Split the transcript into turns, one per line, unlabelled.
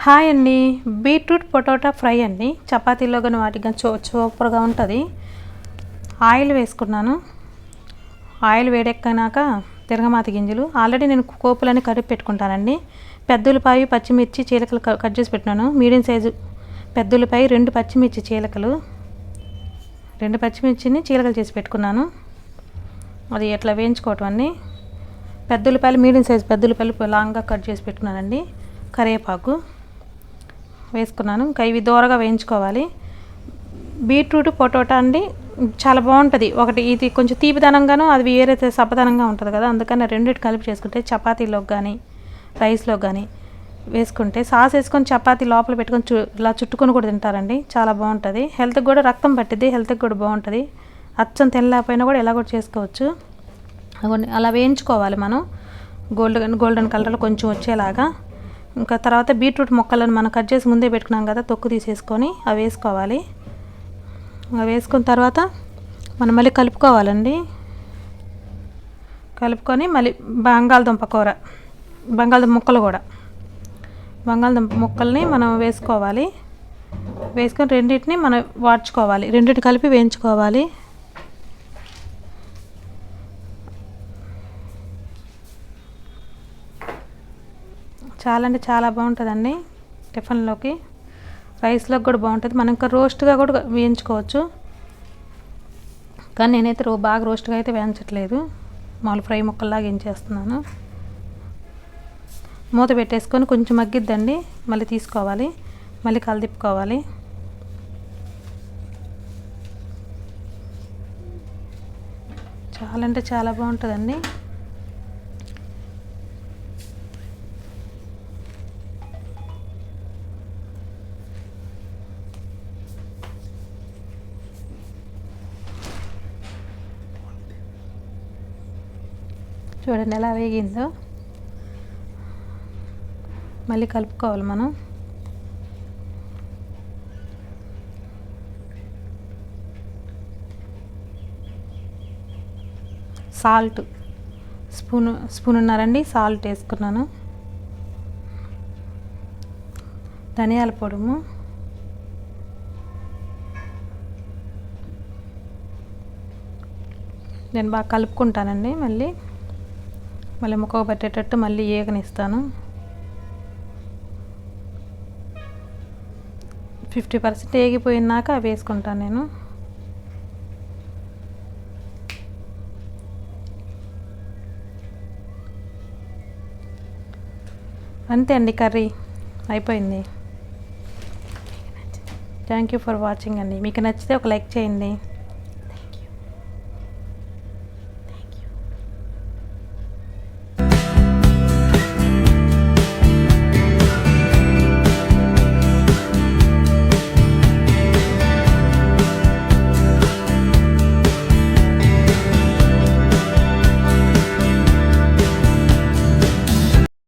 Hi అండి. Beetroot potato fry అండి. చపాతీలో కానీ వాటికి కానీ సూపర్గా ఉంటుంది. ఆయిల్ వేసుకున్నాను. ఆయిల్ వేడెక్కినాక తిరగమాత గింజలు. ఆల్రెడీ నేను కోపులని కడిపి పెట్టుకుంటానండి. పెద్ద ఉల్లిపాయ పచ్చిమిర్చి చీలకలు కట్ చేసి పెట్టినాను. మీడియం సైజు పెద్ద ఉల్లిపాయ రెండు పచ్చిమిర్చి చీలకలు. రెండు పచ్చిమిర్చిని చీలకలు చేసి పెట్టుకున్నాను. అది ఎట్లా వేయించుకోవటం అన్నీ పెద్ద ఉల్లిపాయలు మీడియం సైజు పెద్ద ఉల్లిపాయలు లాంగ్గా కట్ చేసి పెట్టుకున్నానండి. కరివేపాకు. వేసుకున్నాను. ఇంకా ఇవి దూరగా వేయించుకోవాలి. బీట్రూట్ పొటాటో అండి చాలా బాగుంటుంది. ఒకటి ఇది కొంచెం తీపిదనంగాను అది వేరే సప్పదనంగా ఉంటుంది కదా అందుకని రెండింటి కలిపి చేసుకుంటే చపాతీలోకి కానీ రైస్లో కానీ వేసుకుంటే సాస్ వేసుకొని చపాతీ లోపల పెట్టుకొని చు ఇలా చుట్టుకొని కూడా తింటారండి. చాలా బాగుంటుంది. హెల్త్కి కూడా రక్తం పట్టిద్ది హెల్త్కి కూడా బాగుంటుంది. అచ్చం తినలేకపోయినా కూడా ఎలా కూడా చేసుకోవచ్చు. అలా వేయించుకోవాలి మనం. గోల్డెన్ గోల్డెన్ కలర్లో కొంచెం వచ్చేలాగా. ఇంకా తర్వాత బీట్రూట్ మొక్కలను మనం కట్ చేసి ముందే పెట్టుకున్నాం కదా తొక్కు తీసేసుకొని అవి వేసుకోవాలి. అవి వేసుకున్న తర్వాత మనం మళ్ళీ కలుపుకోవాలండి. కలుపుకొని మళ్ళీ బంగాళదుంప కూర బంగాళదుంప ముక్కలు కూడా. బంగాళదుంప ముక్కల్ని మనం వేసుకోవాలి. వేసుకొని రెండింటిని మనం వాడ్చుకోవాలి. రెండింటి కలిపి వేయించుకోవాలి. చాలా అంటే చాలా బాగుంటుందండి టిఫిన్లోకి. రైస్లోకి కూడా బాగుంటుంది. మనం ఇంకా రోస్ట్గా కూడా వేయించుకోవచ్చు. కానీ నేనైతే రో బాగా రోస్ట్గా అయితే వేయించట్లేదు. మామూలు ఫ్రై ముక్కల్లాగా వేయించేస్తున్నాను. మూత పెట్టేసుకొని కొంచెం మగ్గిద్దండి. మళ్ళీ తీసుకోవాలి. మళ్ళీ కలదిప్పుకోవాలి. చాలా అంటే చాలా బాగుంటుందండి. చూడండి ఎలా వేగిందో. మళ్ళీ కలుపుకోవాలి మనం. సాల్ట్. స్పూన్ స్పూన్ ఉన్నారండి సాల్ట్ వేసుకున్నాను. ధనియాల పొడుము. నేను బాగా కలుపుకుంటానండి మళ్ళీ. మళ్ళీ ముఖం పట్టేటట్టు మళ్ళీ ఏగనిస్తాను ఫిఫ్టీ పర్సెంట్ ఏగిపోయినాక అవి వేసుకుంటాను నేను. అంతే అండి కర్రీ అయిపోయింది. థ్యాంక్ యూ ఫర్ వాచింగ్ అండి. మీకు నచ్చితే ఒక లైక్ చేయండి.